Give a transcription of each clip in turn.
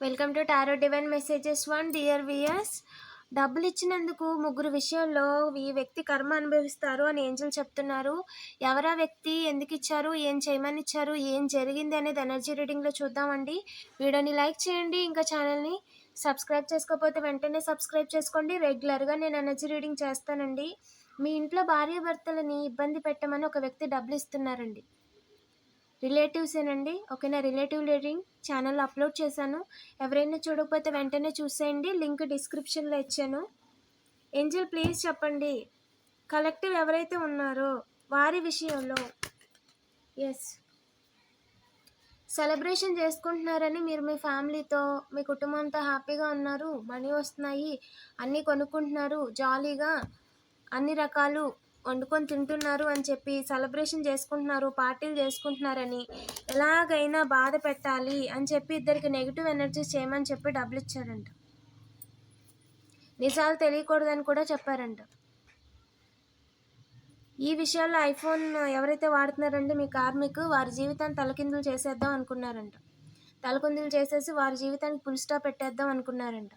Welcome to tarot divine messages one dear viewers. డబ్బులు ఇచ్చినందుకు ముగ్గురు విషయంలో ఈ వ్యక్తి కర్మ అనుభవిస్తారు అని ఏంజల్ చెప్తున్నారు. ఎవరా వ్యక్తి? ఎందుకు ఇచ్చారు? ఏం చేయమని ఇచ్చారు? ఏం జరిగింది అనేది ఎనర్జీ రీడింగ్లో చూద్దామండి. వీడియోని లైక్ చేయండి. ఇంకా ఛానల్ని సబ్స్క్రైబ్ చేసుకోకపోతే వెంటనే సబ్స్క్రైబ్ చేసుకోండి. రెగ్యులర్గా నేను ఎనర్జీ రీడింగ్ చేస్తానండి. మీ ఇంట్లో భార్యాభర్తలని ఇబ్బంది పెట్టమని ఒక వ్యక్తి డబ్బులు ఇస్తున్నారండి. రిలేటివ్సేనండి ఓకేనా? రిలేటివ్ రీడింగ్ ఛానల్ అప్లోడ్ చేశాను. ఎవరైనా చూడకపోతే వెంటనే చూసేయండి. లింక్ డిస్క్రిప్షన్లో ఇచ్చాను. ఏంజల్ ప్లీజ్ చెప్పండి. కలెక్టివ్ ఎవరైతే ఉన్నారో వారి విషయంలో. ఎస్ సెలబ్రేషన్ చేసుకుంటున్నారని మీరు మీ ఫ్యామిలీతో మీ కుటుంబంతో హ్యాపీగా ఉన్నారు. మనీ వస్తున్నాయి. అన్నీ కొనుక్కుంటున్నారు. జాలీగా. అన్ని రకాలు. వండుకొని తింటున్నారు అని చెప్పి సెలబ్రేషన్ చేసుకుంటున్నారు పార్టీలు చేసుకుంటున్నారని ఎలాగైనా బాధ పెట్టాలి అని చెప్పి ఇద్దరికి నెగిటివ్ ఎనర్జీస్ చేయమని చెప్పి డబ్బులు ఇచ్చారంట. నిజాలు తెలియకూడదని కూడా చెప్పారంట. ఈ విషయాల్లో ఐఫోన్ ఎవరైతే వాడుతున్నారంటే మీ కార్మిక్ వారి జీవితాన్ని తలకిందులు చేసేద్దాం అనుకున్నారంట. తలకిందులు చేసేసి వారి జీవితానికి పులిస్టా పెట్టేద్దాం అనుకున్నారంట.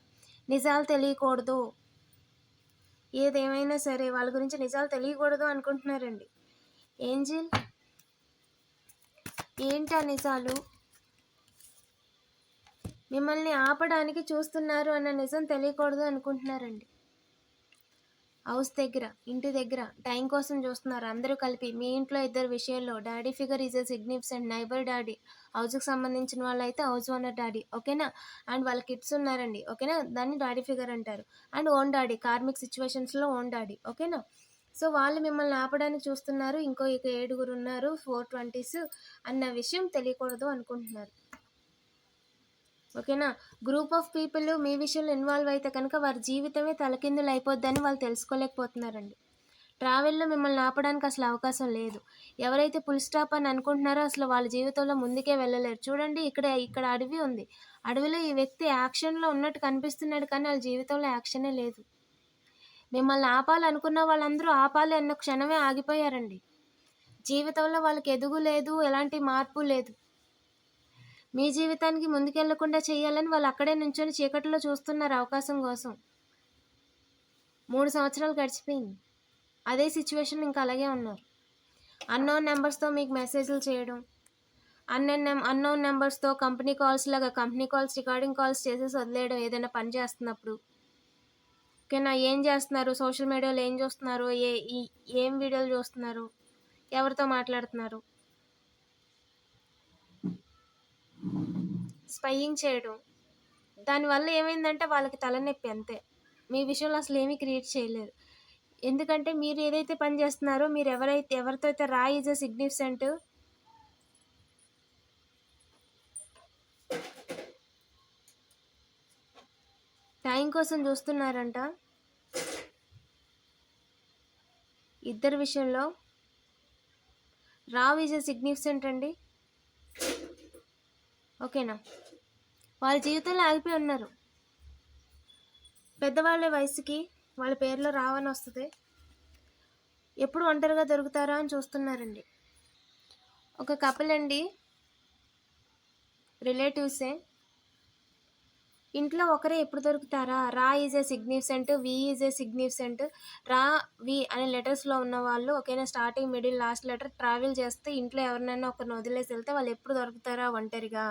నిజాలు తెలియకూడదు. ఏదేమైనా సరే వాళ్ళ గురించి నిజాలు తెలియకూడదు అనుకుంటున్నారండి. ఏంజిల్? ఏంటా నిజాలు? మిమ్మల్ని ఆపడానికి చూస్తున్నారు అన్న నిజం తెలియకూడదు అనుకుంటున్నారండి. హౌస్ దగ్గర ఇంటి దగ్గర టైం కోసం చూస్తున్నారు అందరూ కలిపి. మీ ఇంట్లో ఇద్దరు విషయాల్లో daddy figure is a significant neighbour daddy. హౌస్కి సంబంధించిన వాళ్ళు అయితే హౌస్ ఓనర్ డాడీ. ఓకేనా? అండ్ వాళ్ళ కిడ్స్ ఉన్నారండి. ఓకేనా? దాన్ని డాడీ ఫిగర్ అంటారు. అండ్ ఓన్ డాడీ కార్మిక్ సిచ్యువేషన్స్లో ఓన్ డాడీ. ఓకేనా? సో వాళ్ళు మిమ్మల్ని ఆపడానికి చూస్తున్నారు. ఇంకో ఇక ఏడుగురు ఉన్నారు. ఫోర్ ట్వంటీస్ అన్న విషయం తెలియకూడదు అనుకుంటున్నారు. ఓకేనా? గ్రూప్ ఆఫ్ పీపుల్ మీ విషయంలో ఇన్వాల్వ్ అయితే కనుక వారి జీవితమే తలకిందులు అయిపోద్దని వాళ్ళు తెలుసుకోలేకపోతున్నారండి. ట్రావెల్లో మిమ్మల్ని ఆపడానికి అసలు అవకాశం లేదు. ఎవరైతే పుల్ స్టాప్ అని అనుకుంటున్నారో అసలు వాళ్ళ జీవితంలో ముందుకే వెళ్ళలేరు. చూడండి ఇక్కడ ఇక్కడ అడవి ఉంది. అడవిలో ఈ వ్యక్తి యాక్షన్లో ఉన్నట్టు కనిపిస్తున్నాడు కానీ వాళ్ళ జీవితంలో యాక్షనే లేదు. మిమ్మల్ని ఆపాలనుకున్న వాళ్ళందరూ ఆపాలి అన్న క్షణమే ఆగిపోయారండి. జీవితంలో వాళ్ళకి ఎదుగు లేదు ఎలాంటి మార్పు లేదు. మీ జీవితానికి ముందుకెళ్ళకుండా చేయాలని వాళ్ళు అక్కడే నుంచొని చీకటిలో చూస్తున్నారు అవకాశం కోసం. మూడు సంవత్సరాలు గడిచిపోయింది. అదే సిచ్యువేషన్ ఇంకా అలాగే ఉన్నారు. అన్నోన్ నెంబర్స్తో మీకు మెసేజ్లు చేయడం అన్నోన్ నెం అన్నోన్ నెంబర్స్తో కంపెనీ కాల్స్ లాగా కంపెనీ కాల్స్ రికార్డింగ్ కాల్స్ చేసేసి వదిలేయడం ఏదైనా పని చేస్తున్నప్పుడు. ఓకేనా? ఏం చేస్తున్నారు? సోషల్ మీడియాలో ఏం చూస్తున్నారు? ఏ ఈ- ఏం వీడియోలు చూస్తున్నారు? ఎవరితో మాట్లాడుతున్నారు? స్పైయింగ్ చేయడం. దానివల్ల ఏమైందంటే వాళ్ళకి తలనొప్పి అంతే. మీ విషయంలో అసలు ఏమీ క్రియేట్ చేయలేరు ఎందుకంటే మీరు ఏదైతే పని చేస్తున్నారో మీరు ఎవరైతే ఎవరితో అయితే రా ఈజ్ అ సిగ్నిఫికెంట్ టైం కోసం చూస్తున్నారంట. ఇద్దరి విషయంలో రావ్ ఈజ్ అ సిగ్నిఫికెంట్ అండి. ఓకేనా? వాళ్ళ జీవితంలో ఆగిపోయి ఉన్నారు. పెద్దవాళ్ళ వయసుకి వాళ్ళ పేర్లో రావని వస్తుంది. ఎప్పుడు ఒంటరిగా దొరుకుతారా అని చూస్తున్నారండి. ఒక కపుల్ అండి రిలేటివ్సే ఇంట్లో ఒకరే ఎప్పుడు దొరుకుతారా? రా is a significant V is a significant రా వి అనే లెటర్స్లో ఉన్న వాళ్ళు ఓకేనా starting middle last letter travel చేస్తే ఇంట్లో ఎవరినైనా ఒకరిని వదిలేసి వెళ్తే వాళ్ళు ఎప్పుడు దొరుకుతారా ఒంటరిగా?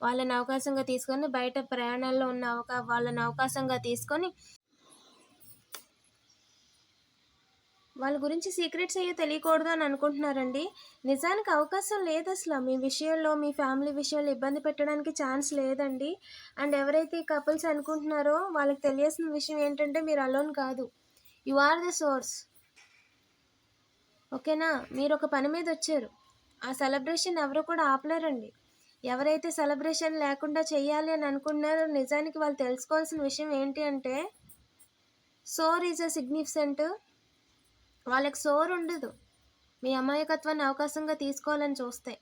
వాళ్ళని అవకాశంగా తీసుకొని బయట ప్రయాణాల్లో ఉన్న అవకా వాళ్ళని అవకాశంగా తీసుకొని వాళ్ళ గురించి సీక్రెట్స్ అయ్యో తెలియకూడదు అని అనుకుంటున్నారండి. నిజానికి అవకాశం లేదు అసలు. మీ విషయంలో మీ ఫ్యామిలీ విషయంలో ఇబ్బంది పెట్టడానికి ఛాన్స్ లేదండి. అండ్ ఎవరైతే ఈ కపుల్స్ అనుకుంటున్నారో వాళ్ళకి తెలియాల్సిన విషయం ఏంటంటే మీరు అలోన్ కాదు. You are the source. ఓకేనా? మీరు ఒక పని మీద వచ్చారు. ఆ సెలబ్రేషన్ ఎవరు కూడా ఆపలేరండి. ఎవరైతే సెలబ్రేషన్ లేకుండా చేయాలి అని అనుకున్నారో నిజానికి వాళ్ళు తెలుసుకోవాల్సిన విషయం ఏంటి అంటే సోర్ ఈజ్ అ సిగ్నిఫికెంట్. వాళ్ళకి సోర్ ఉండదు. మీ అమాయకత్వాన్ని అవకాశంగా తీసుకోవాలని చూస్తే.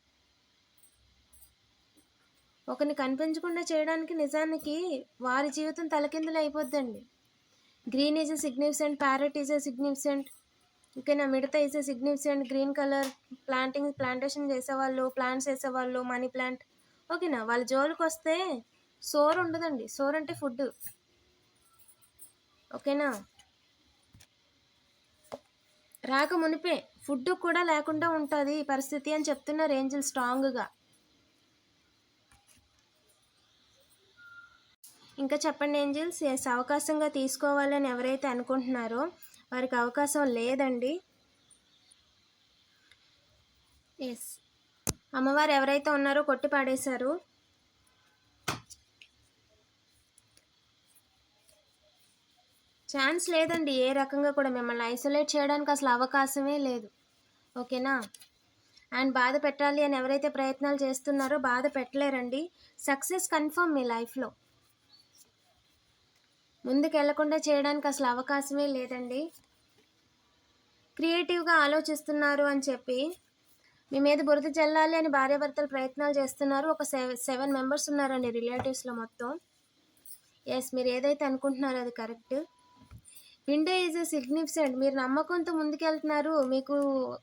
ఒకరిని కనిపించకుండా చేయడానికి నిజానికి వారి జీవితం తలకిందులు అయిపోద్దండి. Green is a significant parrot is a significant. ఓకేనా? మిడత is a significant green colour planting plantation చేసేవాళ్ళు ప్లాంట్స్ వేసేవాళ్ళు మనీ ప్లాంట్. ఓకేనా? వాళ్ళ జోలికి వస్తే సోర్ ఉండదండి సోర్ అంటే ఫుడ్. ఓకేనా? రాక మునిపే ఫుడ్ కూడా లేకుండా ఉంటుంది ఈ పరిస్థితి అని చెప్తున్నారు ఏంజల్ స్ట్రాంగ్గా. ఇంకా చెప్పండి ఏంజిల్స్ ఎస్ అవకాశంగా తీసుకోవాలని ఎవరైతే అనుకుంటున్నారో వారికి అవకాశం లేదండి. ఎస్ అమ్మవారు ఎవరైతే ఉన్నారో కొట్టి పాడేశారు. ఛాన్స్ లేదండి. ఏ రకంగా కూడా మిమ్మల్ని ఐసోలేట్ చేయడానికి అసలు అవకాశమే లేదు. ఓకేనా? అండ్ బాధ పెట్టాలి అని ఎవరైతే ప్రయత్నాలు చేస్తున్నారో బాధ పెట్టలేరండి. సక్సెస్ కన్ఫర్మ్ మీ లైఫ్లో. ముందుకు వెళ్ళకుండా చేయడానికి అసలు అవకాశమే లేదండి. క్రియేటివ్గా ఆలోచిస్తున్నారు అని చెప్పి మీ మీద బురద చల్లాలి అని భార్యాభర్తలు ప్రయత్నాలు చేస్తున్నారు. ఒక సెవెన్ సెవెన్ మెంబర్స్ ఉన్నారండి రిలేటివ్స్లో మొత్తం. ఎస్ మీరు ఏదైతే అనుకుంటున్నారో అది correct. Window is a significant. మీరు నమ్మకంతో ముందుకెళ్తున్నారు. మీకు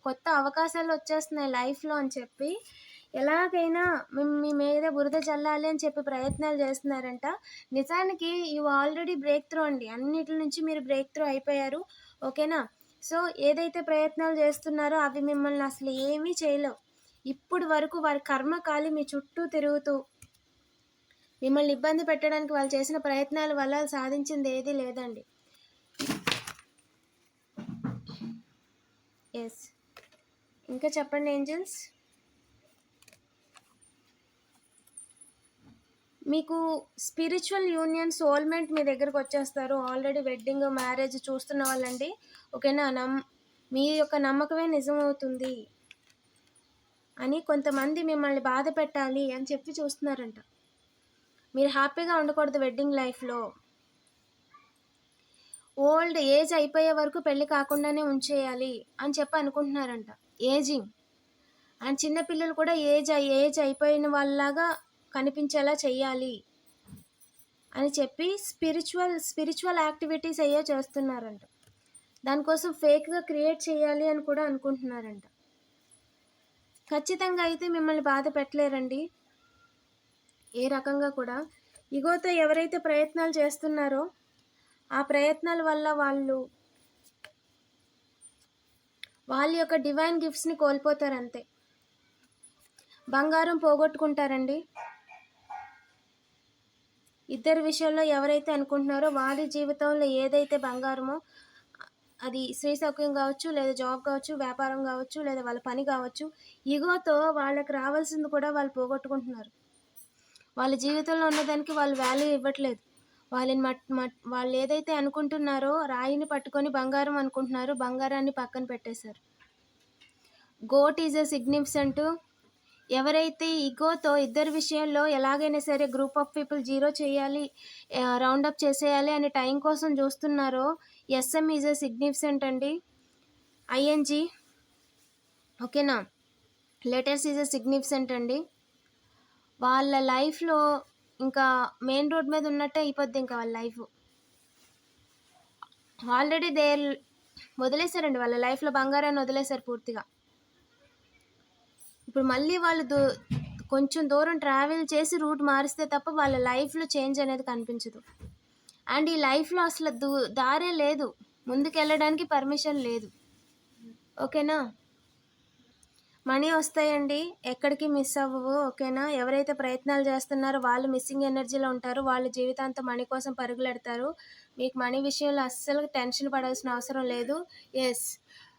కొత్త అవకాశాలు వచ్చేస్తున్నాయి లైఫ్లో అని చెప్పి. ఎలాగైనా మీ- మీద బురద చల్లాలి అని చెప్పి ప్రయత్నాలు చేస్తున్నారంట. నిజానికి ఇవి ఆల్రెడీ బ్రేక్ త్రో అండి. అన్నిటి నుంచి మీరు బ్రేక్ త్రో అయిపోయారు. ఓకేనా సో ఏదైతే ప్రయత్నాలు చేస్తున్నారో అవి మిమ్మల్ని అసలు ఏమీ చేయలేవు. ఇప్పుడు వరకు వారి కర్మకాలి మీ చుట్టూ తిరుగుతూ మిమ్మల్ని ఇబ్బంది పెట్టడానికి వాళ్ళు చేసిన ప్రయత్నాల వల్ల సాధించింది ఏదీ లేదండి. ఎస్ ఇంకా చెప్పండి ఏంజల్స్? మీకు స్పిరిచువల్ యూనియన్ సోల్మెంట్ మీ దగ్గరకు వచ్చేస్తారు. ఆల్రెడీ వెడ్డింగ్ మ్యారేజ్ చూస్తున్న వాళ్ళండి. ఓకేనా? నమ్ మీ యొక్క నమ్మకమే నిజమవుతుంది అని కొంతమంది మిమ్మల్ని బాధ పెట్టాలి అని చెప్పి చూస్తున్నారంట. మీరు హ్యాపీగా ఉండకూడదు వెడ్డింగ్ లైఫ్లో ఓల్డ్ ఏజ్ అయిపోయే వరకు పెళ్ళి కాకుండానే ఉంచేయాలి అని చెప్పి అనుకుంటున్నారంట. ఏజింగ్ అండ్ చిన్నపిల్లలు కూడా ఏజ్ ఏజ్ అయిపోయిన వాళ్ళలాగా కనిపించేలా చెయ్యాలి అని చెప్పి స్పిరిచువల్ స్పిరిచువల్ యాక్టివిటీస్ అయ్యే చేస్తున్నారంట. దానికోసం ఫేక్గా క్రియేట్ చేయాలి అని కూడా అనుకుంటున్నారంట. ఖచ్చితంగా అయితే మిమ్మల్ని బాధ పెట్టలేరండి. ఏ రకంగా కూడా. ఇగోతో ఎవరైతే ప్రయత్నాలు చేస్తున్నారో ఆ ప్రయత్నాల వల్ల వాళ్ళు వాళ్ళ యొక్క డివైన్ గిఫ్ట్స్ని కోల్పోతారు అంతే బంగారం పోగొట్టుకుంటారండి. ఇద్దరి విషయంలో ఎవరైతే అనుకుంటున్నారో వారి జీవితంలో ఏదైతే బంగారమో అది స్త్రీ సౌఖ్యం కావచ్చు లేదా జాబ్ కావచ్చు వ్యాపారం కావచ్చు లేదా వాళ్ళ పని కావచ్చు ఈగోతో వాళ్ళకి రావాల్సింది కూడా వాళ్ళు పోగొట్టుకుంటున్నారు. వాళ్ళ జీవితంలో ఉన్నదానికి వాళ్ళు వాల్యూ ఇవ్వట్లేదు. వాళ్ళని మట్ మట్ వాళ్ళు ఏదైతే అనుకుంటున్నారో రాయిని పట్టుకొని బంగారం అనుకుంటున్నారో బంగారాన్ని పక్కన పెట్టేశారు. గోట్ ఈజ్ అ సిగ్నిఫిసెంటు ఎవరైతే ఈగోతో ఇద్దరి విషయంలో ఎలాగైనా సరే గ్రూప్ ఆఫ్ పీపుల్ జీరో చేయాలి రౌండ్ అప్ చేసేయాలి అనే టైం కోసం చూస్తున్నారో ఎస్ఎం ఈజ్ ఎ సిగ్నిఫిసెంట్ అండి. ఐఎన్జి ఓకేనా? లెటర్స్ ఈజ్ ఎ సిగ్నిఫిసెంట్ అండి. వాళ్ళ లైఫ్లో ఇంకా మెయిన్ రోడ్ మీద ఉన్నట్టే అయిపోద్ది ఇంకా వాళ్ళ లైఫ్. ఆల్రెడీ దే వదిలేశారండి వాళ్ళ లైఫ్లో బంగారాన్ని వదిలేశారు పూర్తిగా. ఇప్పుడు మళ్ళీ వాళ్ళు దూ కొంచెం దూరం ట్రావెల్ చేసి రూట్ మారిస్తే తప్ప వాళ్ళ లైఫ్లో చేంజ్ అనేది కనిపించదు. అండ్ ఈ లైఫ్లో అసలు దూ దారే లేదు. ముందుకు వెళ్ళడానికి పర్మిషన్ లేదు ఓకేనా మనీ వస్తాయండి. ఎక్కడికి మిస్ అవ్వవు. ఓకేనా ఎవరైతే ప్రయత్నాలు చేస్తున్నారో వాళ్ళు మిస్సింగ్ ఎనర్జీలో ఉంటారు. వాళ్ళు జీవితాంతం మనీ కోసం పరుగులెడతారు. మీకు మనీ విషయంలో అస్సలు టెన్షన్ పడాల్సిన అవసరం లేదు. ఎస్